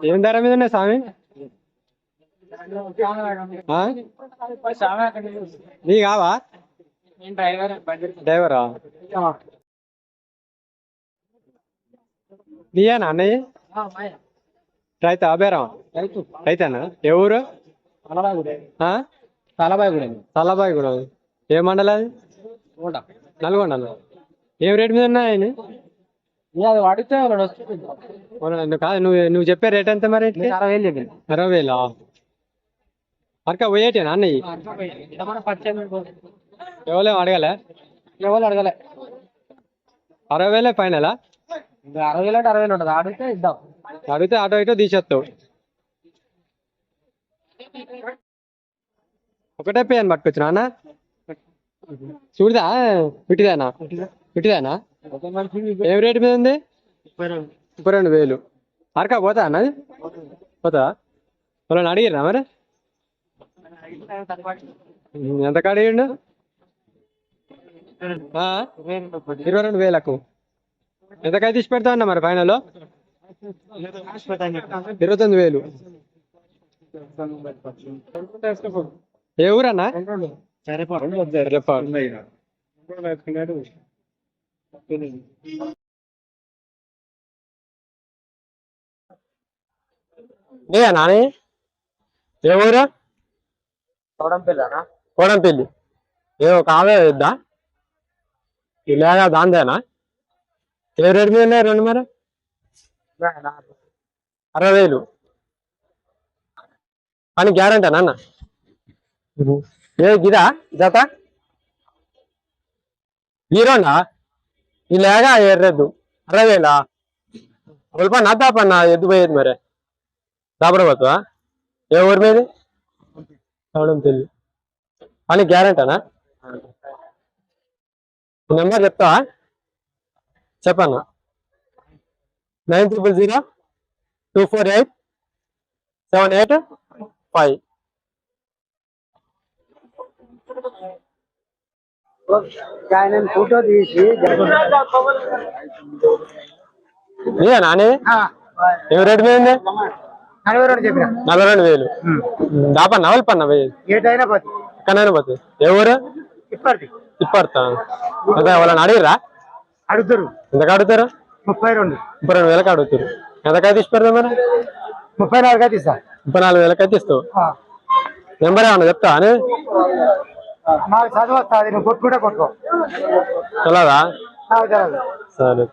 ఏం ధర మీద ఉన్నాయి స్వామి? నీ కావా? డ్రైవరా? నీయేనా అన్నయ్య? రైతా అబేరా రైతేనా? ఏ ఊరు? ఆ? తలబాయి కూడా ఏ మండలం అది నల్గొండ ఏం రేట్ మీద ఉన్నాయి అది వాడితే వాడు వస్తుంది అవునా, నువ్వు కాదు నువ్వు నువ్వు చెప్పే రేట్ ఎంత మరి? అరవై వేలు చెప్పింది అరవై వేలా? అరక పోయేటేనా అన్నయ్య? ఎవరో అడగలే? ఎవరు అడగలే? అరవై వేలే ఫైనలా? అరవై వేలు అంటే అరవై వేలు ఉంటుంది. అడిగితే ఇద్దాం. అడిగితే ఆటో ఇటో తీసేస్తావు. ఒకటే పేన్ పట్టుకొచ్చిన అన్న? చూడదా? పిటిదేనా పిటిదేనా ఏం రేటు మీద ఉంది? ముప్పై రెండు వేలు. అరకా పోతా అన్నది పోతా? వాళ్ళని అడిగిరా మరి? ఎంత కాడిగిండు ఆ? ఇరవై రెండు వేలకు. ఎంతకై తీసి పెడతా అన్న మరి ఫైనల్ ఇరవై తొమ్మిది వేలు. ఏ ఊరన్నా? నీవే నాని? ఏ ఊరు? చూడంపిల్లనా కోడంపల్లి. ఏ ఒక ఆవే ఇద్దా? ఇలాగా దాందేనా? ఏ రేటు మీద ఉన్నాయి రెండు మరి? అరవై వేలు. అని గ్యారంటీ అన్న ఏ గిదా? జత? హీరోనా? ఈ లేగ ఎర్రద్దు అరవై వేలా నా దాపన్నా ఎద్దు పోయేది మరి? దాపడబోతువా ఏ ఊరి మీది? అవడం తెలియదు అని గ్యారంటీనా? నెంబర్ చెప్తావా? చెప్పన్నా. Nine triple zero two four eight seven eight five. ఆయన ఫోటో తీసి నీయా నాని? ఏం రేటు మీద ఉంది నలభై రెండు చెప్పిన. నలభై రెండు వేలు. దాపా నవల్ పన్న వెయ్యి ఏటైనా పోతే. ఎక్కడైనా ఏ ఊరు? ఇప్పటికి తిప్పడతా అదే వాళ్ళని అడిగిరా అడుగుతారు. ఎంతకు అడుగుతారు? ముప్పై రెండు. ముప్పై రెండు వేలకు అడుగుతారు. ఎంతకై తీసి పెడతాం మరి? ముప్పై నాలుగు అయితే ఇస్తా. ముప్పై నాలుగు వేలకు అయితే ఇస్తావు నెంబర్ ఏమన్నా చెప్తా అని నాకు చదువు వస్తుంది నువ్వు కొట్టుకుంటే కొట్టుకో. నాకు తెలియదు సరే.